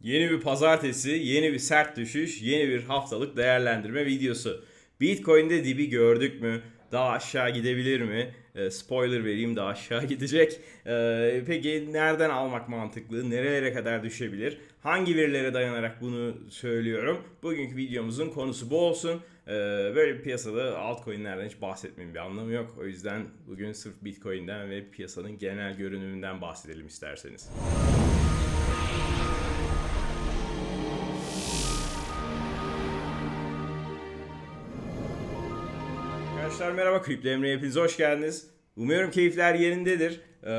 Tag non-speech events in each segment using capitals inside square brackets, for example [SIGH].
Yeni bir pazartesi, yeni bir sert düşüş, yeni bir haftalık değerlendirme videosu. Bitcoin'de dibi gördük mü? Daha aşağı gidebilir mi? Ee, spoiler vereyim daha aşağı [LAUGHS] gidecek. Ee, peki nereden almak mantıklı? Nerelere kadar düşebilir? Hangi verilere dayanarak bunu söylüyorum? Bugünkü videomuzun konusu bu olsun. Ee, böyle bir piyasada altcoin'lerden hiç bahsetmenin bir anlamı yok. O yüzden bugün sırf Bitcoin'den ve piyasanın genel görünümünden bahsedelim isterseniz. Arkadaşlar merhaba Kripto Emre'ye hepiniz hoş geldiniz. Umuyorum keyifler yerindedir. Ee,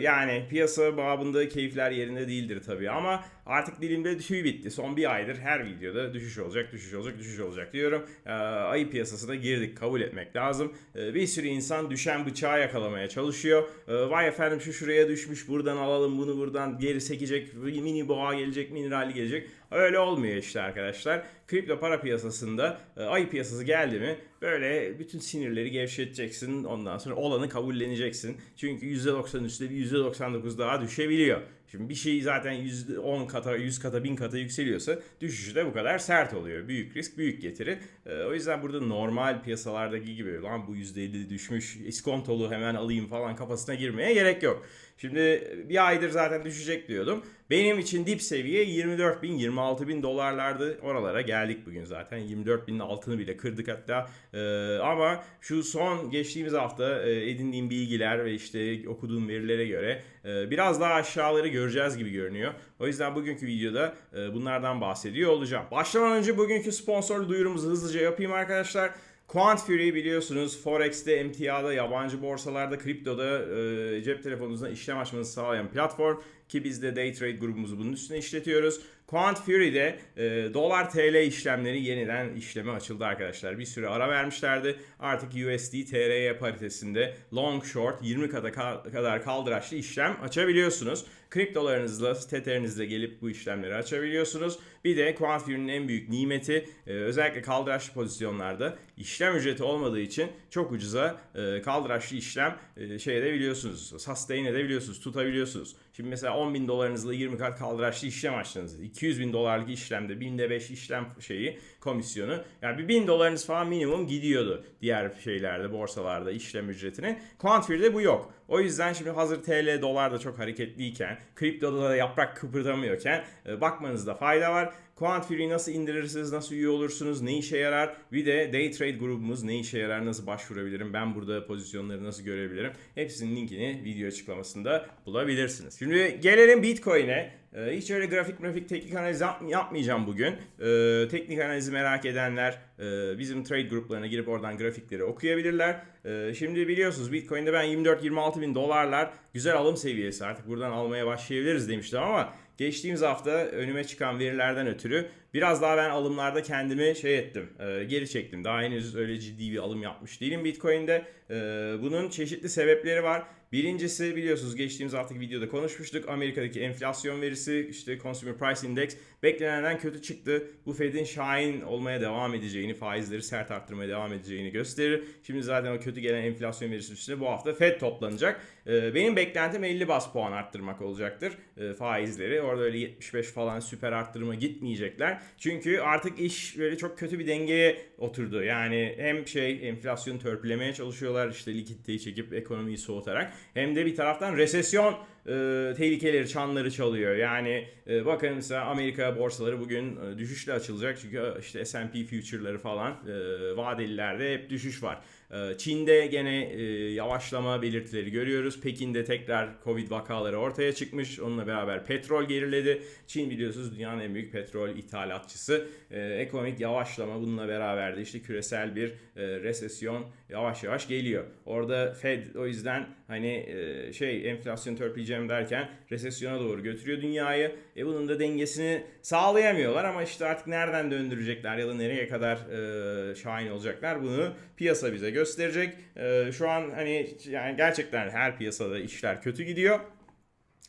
yani piyasa babında keyifler yerinde değildir tabii ama artık dilimde tüy bitti. Son bir aydır her videoda düşüş olacak, düşüş olacak, düşüş olacak diyorum. Ee, ayı piyasasına girdik kabul etmek lazım. Ee, bir sürü insan düşen bıçağı yakalamaya çalışıyor. Ee, vay efendim şu şuraya düşmüş buradan alalım bunu buradan geri sekecek, mini boğa gelecek, mini rally gelecek. Öyle olmuyor işte arkadaşlar. Kripto para piyasasında e, ay piyasası geldi mi böyle bütün sinirleri gevşeteceksin. Ondan sonra olanı kabulleneceksin. Çünkü %90 üstte bir %99 daha düşebiliyor. Şimdi bir şey zaten %10 kata, 100 kata, 1000 kata yükseliyorsa düşüşü de bu kadar sert oluyor. Büyük risk, büyük getiri. Ee, o yüzden burada normal piyasalardaki gibi lan bu %50 düşmüş, iskontolu hemen alayım falan kafasına girmeye gerek yok. Şimdi bir aydır zaten düşecek diyordum. Benim için dip seviye 24 bin, 26 bin dolarlardı. Oralara geldik bugün zaten. 24 binin altını bile kırdık hatta. Ee, ama şu son geçtiğimiz hafta e, edindiğim bilgiler ve işte okuduğum verilere göre e, biraz daha aşağıları göreceğiz gibi görünüyor. O yüzden bugünkü videoda e, bunlardan bahsediyor olacağım. Başlamadan önce bugünkü sponsor duyurumuzu hızlıca yapayım arkadaşlar. Quant Fury biliyorsunuz Forex'te, MTA'da, yabancı borsalarda, kriptoda e, cep telefonunuzdan işlem açmanızı sağlayan platform ki biz de Day Trade grubumuzu bunun üstüne işletiyoruz. Quant Fury'de e, dolar TL işlemleri yeniden işleme açıldı arkadaşlar. Bir süre ara vermişlerdi. Artık USD TRY paritesinde long short 20 kata kadar kaldıraçlı işlem açabiliyorsunuz. Kriptolarınızla, Tether'inizle gelip bu işlemleri açabiliyorsunuz. Bir de Quant Fury'nin en büyük nimeti e, özellikle kaldıraçlı pozisyonlarda işlem ücreti olmadığı için çok ucuza e, kaldıraçlı işlem e, şey edebiliyorsunuz. Sustain edebiliyorsunuz, tutabiliyorsunuz. Şimdi mesela 10 bin dolarınızla 20 kat kaldıraçlı işlem açtınız. 200 bin dolarlık işlemde binde 5 işlem şeyi komisyonu. Yani bir bin dolarınız falan minimum gidiyordu diğer şeylerde borsalarda işlem ücretine. Quantfree'de bu yok. O yüzden şimdi hazır TL dolar da çok hareketliyken, kriptoda da yaprak kıpırdamıyorken e, bakmanızda fayda var. Quant Fury'yi nasıl indirirsiniz, nasıl üye olursunuz, ne işe yarar? Bir de Day Trade grubumuz ne işe yarar, nasıl başvurabilirim, ben burada pozisyonları nasıl görebilirim? Hepsinin linkini video açıklamasında bulabilirsiniz. Şimdi gelelim Bitcoin'e. Ee, hiç öyle grafik grafik teknik analiz yap- yapmayacağım bugün. Ee, teknik analizi merak edenler e, bizim trade gruplarına girip oradan grafikleri okuyabilirler. Ee, şimdi biliyorsunuz Bitcoin'de ben 24-26 bin dolarlar güzel alım seviyesi artık buradan almaya başlayabiliriz demiştim ama geçtiğimiz hafta önüme çıkan verilerden ötürü biraz daha ben alımlarda kendimi şey ettim, e, geri çektim. Daha henüz öyle ciddi bir alım yapmış değilim Bitcoin'de. E, bunun çeşitli sebepleri var. Birincisi biliyorsunuz geçtiğimiz haftaki videoda konuşmuştuk. Amerika'daki enflasyon verisi işte Consumer Price Index beklenenden kötü çıktı. Bu Fed'in şahin olmaya devam edeceğini, faizleri sert arttırmaya devam edeceğini gösterir. Şimdi zaten o kötü gelen enflasyon verisi üstüne bu hafta Fed toplanacak. Ee, benim beklentim 50 bas puan arttırmak olacaktır e, faizleri. Orada öyle 75 falan süper arttırma gitmeyecekler. Çünkü artık iş böyle çok kötü bir dengeye oturdu. Yani hem şey enflasyonu törpülemeye çalışıyorlar işte likiditeyi çekip ekonomiyi soğutarak hem de bir taraftan resesyon e, tehlikeleri, çanları çalıyor. Yani e, bakın mesela Amerika borsaları bugün e, düşüşle açılacak. Çünkü işte S&P future'ları falan e, vadelilerde hep düşüş var. E, Çin'de gene e, yavaşlama belirtileri görüyoruz. Pekin'de tekrar Covid vakaları ortaya çıkmış. Onunla beraber petrol geriledi. Çin biliyorsunuz dünyanın en büyük petrol ithalatçısı. E, ekonomik yavaşlama bununla beraber de işte küresel bir e, resesyon yavaş yavaş geliyor. Orada Fed o yüzden hani şey enflasyon törpüleyeceğim derken resesyona doğru götürüyor dünyayı. E bunun da dengesini sağlayamıyorlar ama işte artık nereden döndürecekler ya da nereye kadar e, şahin olacaklar bunu piyasa bize gösterecek. E, şu an hani yani gerçekten her piyasada işler kötü gidiyor.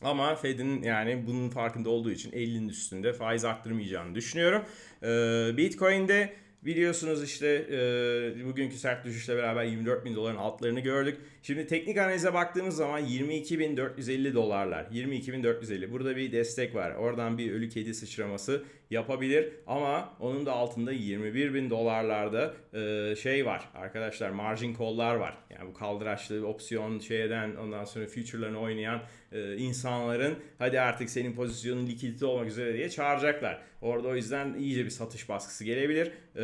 Ama Fed'in yani bunun farkında olduğu için 50'nin üstünde faiz arttırmayacağını düşünüyorum. Ee, Bitcoin'de Biliyorsunuz işte e, bugünkü sert düşüşle beraber 24 bin doların altlarını gördük. Şimdi teknik analize baktığımız zaman 22.450 dolarlar. 22.450. Burada bir destek var. Oradan bir ölü kedi sıçraması yapabilir. Ama onun da altında 21 bin dolarlarda e, şey var. Arkadaşlar margin call'lar var. Yani bu kaldıraçlı opsiyon şeyden ondan sonra future'larını oynayan e, insanların hadi artık senin pozisyonun likidite olmak üzere diye çağıracaklar. Orada o yüzden iyice bir satış baskısı gelebilir. E,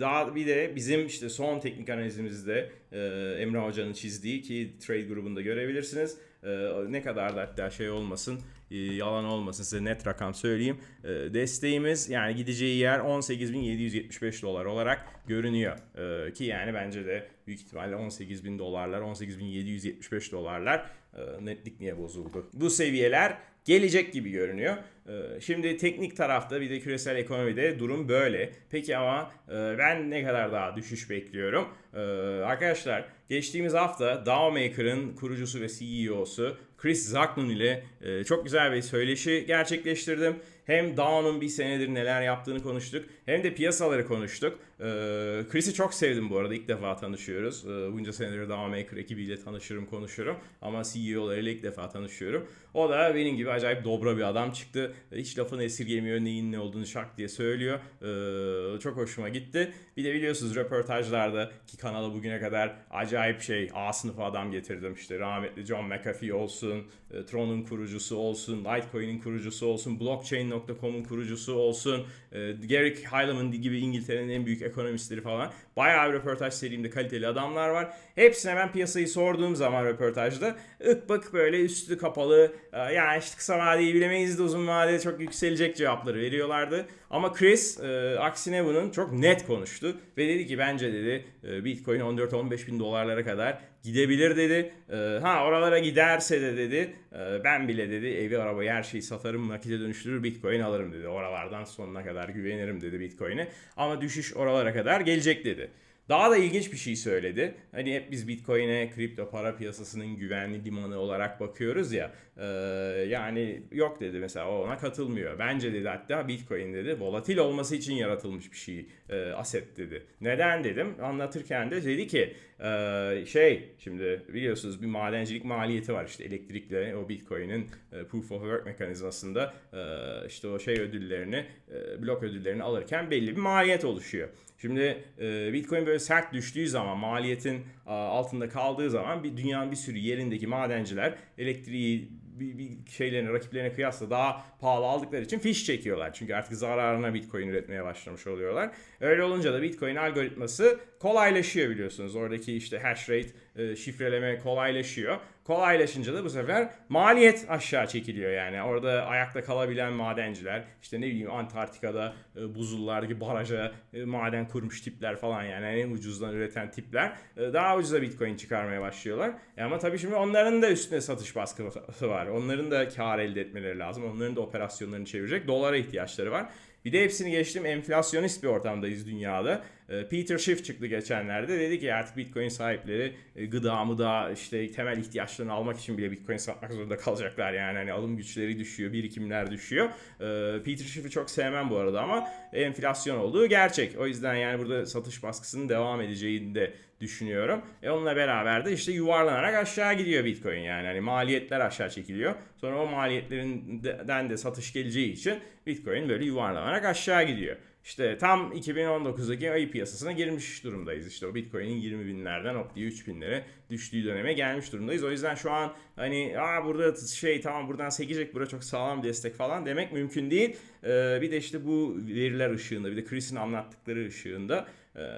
daha bir de bizim işte son teknik analizimizde e, Emre Hoca'nın çizdiği ki trade grubunda görebilirsiniz. E, ne kadar da hatta şey olmasın e, yalan olmasın size net rakam söyleyeyim. E, desteğimiz yani gideceği yer 18.775 dolar olarak görünüyor. E, ki yani bence de büyük ihtimalle 18.000 dolarlar 18.775 dolarlar e, netlik niye bozuldu? Bu seviyeler gelecek gibi görünüyor. Ee, Şimdi teknik tarafta bir de küresel ekonomide durum böyle. Peki ama e, ben ne kadar daha düşüş bekliyorum? Arkadaşlar geçtiğimiz hafta Dawmaker'ın kurucusu ve CEO'su Chris Zaklun ile e, çok güzel bir söyleşi gerçekleştirdim. Hem Daw'un bir senedir neler yaptığını konuştuk hem de piyasaları konuştuk. Ee, Chris'i çok sevdim bu arada ilk defa tanışıyoruz. Ee, bunca senedir Dawmaker ekibiyle tanışırım konuşurum ama CEO'larıyla ilk defa tanışıyorum. O da benim gibi acayip dobra bir adam çıktı. Hiç lafını esirgemiyor neyin ne olduğunu şak diye söylüyor. Ee, çok hoşuma gitti. Bir de biliyorsunuz röportajlarda ki kanala bugüne kadar acayip şey A sınıfı adam getirdim. İşte rahmetli John McAfee olsun, e, Tron'un kurucusu olsun, Litecoin'in kurucusu olsun, Blockchain.com'un kurucusu olsun, e, Heileman gibi İngiltere'nin en büyük ekonomistleri falan. Bayağı bir röportaj serimde kaliteli adamlar var. Hepsine ben piyasayı sorduğum zaman röportajda ık bak böyle üstü kapalı e, yani işte kısa vadeyi bilemeyiz de uzun vadede çok yükselecek cevapları veriyorlardı. Ama Chris e, aksine bunun çok net konuştu ve dedi ki bence dedi e, Bitcoin 14-15 bin dolarlara kadar gidebilir dedi. E, ha oralara giderse de dedi e, ben bile dedi evi arabayı her şeyi satarım nakite dönüştürür Bitcoin alırım dedi. Oralardan sonuna kadar güvenirim dedi Bitcoin'e ama düşüş oralara kadar gelecek dedi. Daha da ilginç bir şey söyledi. Hani hep biz Bitcoin'e kripto para piyasasının güvenli limanı olarak bakıyoruz ya. E, yani yok dedi mesela ona katılmıyor. Bence dedi hatta Bitcoin dedi volatil olması için yaratılmış bir şey e, aset dedi. Neden dedim anlatırken de dedi ki e, şey şimdi biliyorsunuz bir madencilik maliyeti var işte elektrikle o Bitcoin'in e, proof of work mekanizmasında e, işte o şey ödüllerini e, blok ödüllerini alırken belli bir maliyet oluşuyor. Şimdi e, Bitcoin böyle sert düştüğü zaman maliyetin altında kaldığı zaman bir dünyanın bir sürü yerindeki madenciler elektriği bir, bir şeylerine rakiplerine kıyasla daha pahalı aldıkları için fiş çekiyorlar. Çünkü artık zararına Bitcoin üretmeye başlamış oluyorlar. Öyle olunca da Bitcoin algoritması kolaylaşıyor biliyorsunuz. Oradaki işte hash rate e, şifreleme kolaylaşıyor. Kolaylaşınca da bu sefer maliyet aşağı çekiliyor yani. Orada ayakta kalabilen madenciler işte ne bileyim Antarktika'da e, buzullardaki baraja e, maden kurmuş tipler falan yani en ucuzdan üreten tipler e, daha ucuza Bitcoin çıkarmaya başlıyorlar. Ama tabii şimdi onların da üstüne satış baskısı var. Onların da kar elde etmeleri lazım. Onların da operasyonlarını çevirecek dolara ihtiyaçları var. Bir de hepsini geçtim enflasyonist bir ortamdayız dünyada. Ee, Peter Schiff çıktı geçenlerde dedi ki artık Bitcoin sahipleri e, gıda mıda işte temel ihtiyaçlarını almak için bile Bitcoin satmak zorunda kalacaklar yani hani alım güçleri düşüyor, birikimler düşüyor. Ee, Peter Schiff'i çok sevmem bu arada ama enflasyon olduğu gerçek. O yüzden yani burada satış baskısının devam edeceğini de düşünüyorum. E onunla beraber de işte yuvarlanarak aşağı gidiyor Bitcoin yani. Hani maliyetler aşağı çekiliyor. Sonra o maliyetlerinden de satış geleceği için Bitcoin böyle yuvarlanarak aşağı gidiyor. İşte tam 2019'daki ayı piyasasına girmiş durumdayız. İşte o Bitcoin'in 20 binlerden hop diye 3 binlere düştüğü döneme gelmiş durumdayız. O yüzden şu an hani Aa, burada şey tamam buradan sekecek bura çok sağlam destek falan demek mümkün değil. Ee, bir de işte bu veriler ışığında bir de Chris'in anlattıkları ışığında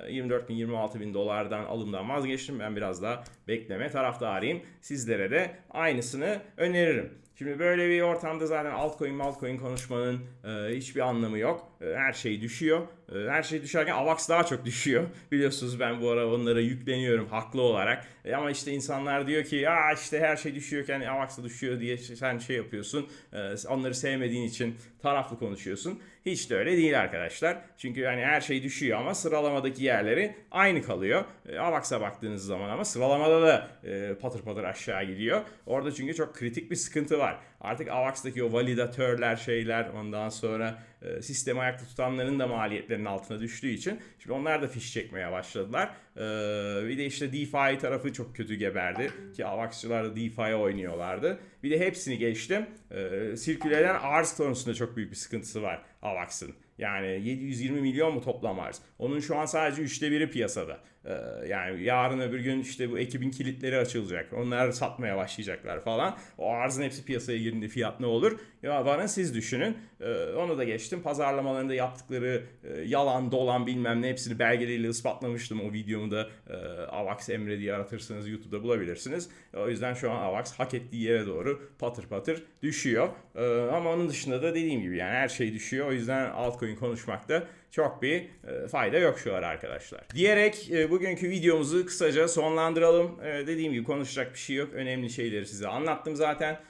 24 bin 26 bin dolardan alımdan vazgeçtim. Ben biraz daha bekleme taraftarıyım. Sizlere de aynısını öneririm. Şimdi böyle bir ortamda zaten altcoin malcoin konuşmanın e, hiçbir anlamı yok. E, her şey düşüyor. E, her şey düşerken AVAX daha çok düşüyor. [LAUGHS] Biliyorsunuz ben bu ara onlara yükleniyorum haklı olarak. E, ama işte insanlar diyor ki ya işte her şey düşüyorken AVAX da düşüyor diye sen şey yapıyorsun. E, onları sevmediğin için taraflı konuşuyorsun. Hiç de öyle değil arkadaşlar. Çünkü yani her şey düşüyor ama sıralamadaki yerleri aynı kalıyor. E, AVAX'a baktığınız zaman ama sıralamada da e, patır patır aşağı gidiyor. Orada çünkü çok kritik bir sıkıntı var. Artık AVAX'taki o validatörler şeyler ondan sonra e, sistemi ayakta tutanların da maliyetlerinin altına düştüğü için şimdi onlar da fiş çekmeye başladılar. E, bir de işte DeFi tarafı çok kötü geberdi ki Avax'çılar da DeFi'ye oynuyorlardı. Bir de hepsini geçtim. E, sirküleden arz konusunda çok büyük bir sıkıntısı var Avax'ın. Yani 720 milyon mu toplam arz? Onun şu an sadece üçte biri piyasada. Ee, yani yarın öbür gün işte bu ekibin kilitleri açılacak. Onlar satmaya başlayacaklar falan. O arzın hepsi piyasaya girdiğinde fiyat ne olur? Ya bana siz düşünün. Ee, onu da geçtim. Pazarlamalarında yaptıkları e, yalan, dolan bilmem ne hepsini belgeleriyle ispatlamıştım. O videomu da e, Avax Emre diye aratırsanız YouTube'da bulabilirsiniz. O yüzden şu an Avax hak ettiği yere doğru patır patır düşüyor. Ee, ama onun dışında da dediğim gibi yani her şey düşüyor. O yüzden altcoin konuşmakta çok bir e, fayda yok şu ara arkadaşlar. Diyerek e, bugünkü videomuzu kısaca sonlandıralım. E, dediğim gibi konuşacak bir şey yok. Önemli şeyleri size anlattım zaten.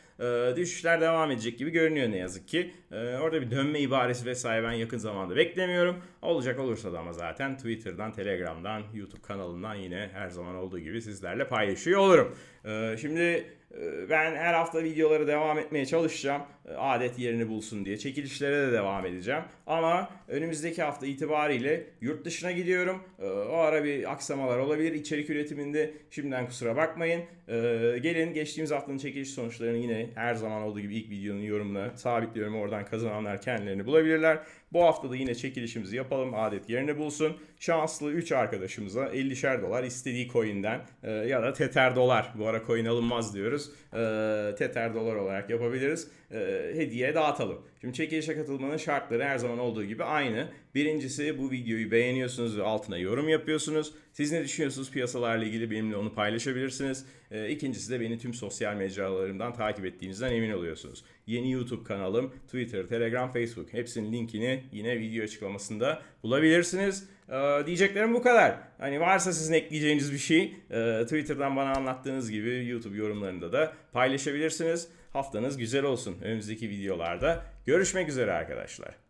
Düşüşler devam edecek gibi görünüyor ne yazık ki. Orada bir dönme ibaresi vesaire ben yakın zamanda beklemiyorum. Olacak olursa da ama zaten Twitter'dan, Telegram'dan, YouTube kanalından yine her zaman olduğu gibi sizlerle paylaşıyor olurum. Şimdi ben her hafta videoları devam etmeye çalışacağım. E, Adet yerini bulsun diye. Çekilişlere de devam edeceğim. Ama önümüzdeki hafta itibariyle yurt dışına gidiyorum. E, O ara bir aksamalar olabilir. İçerik üretiminde şimdiden kusura bakmayın. Gelin geçtiğimiz haftanın çekiliş sonuçlarını yine her zaman olduğu gibi ilk videonun yorumuna sabitliyorum. Oradan kazananlar kendilerini bulabilirler. Bu hafta da yine çekilişimizi yapalım. Adet yerini bulsun. Şanslı 3 arkadaşımıza 50'şer dolar istediği coin'den e, ya da Tether dolar. Bu ara coin alınmaz diyoruz. E, Tether dolar olarak yapabiliriz. E, hediye dağıtalım. Şimdi çekilişe katılmanın şartları her zaman olduğu gibi aynı. Birincisi bu videoyu beğeniyorsunuz ve altına yorum yapıyorsunuz. Siz ne düşünüyorsunuz piyasalarla ilgili benimle onu paylaşabilirsiniz. E, ikincisi de beni tüm sosyal mecralarımdan takip ettiğinizden emin oluyorsunuz. Yeni YouTube kanalım, Twitter, Telegram, Facebook hepsinin linkini yine video açıklamasında bulabilirsiniz. Ee, diyeceklerim bu kadar. Hani varsa sizin ekleyeceğiniz bir şey e, Twitter'dan bana anlattığınız gibi YouTube yorumlarında da paylaşabilirsiniz. Haftanız güzel olsun. Önümüzdeki videolarda görüşmek üzere arkadaşlar.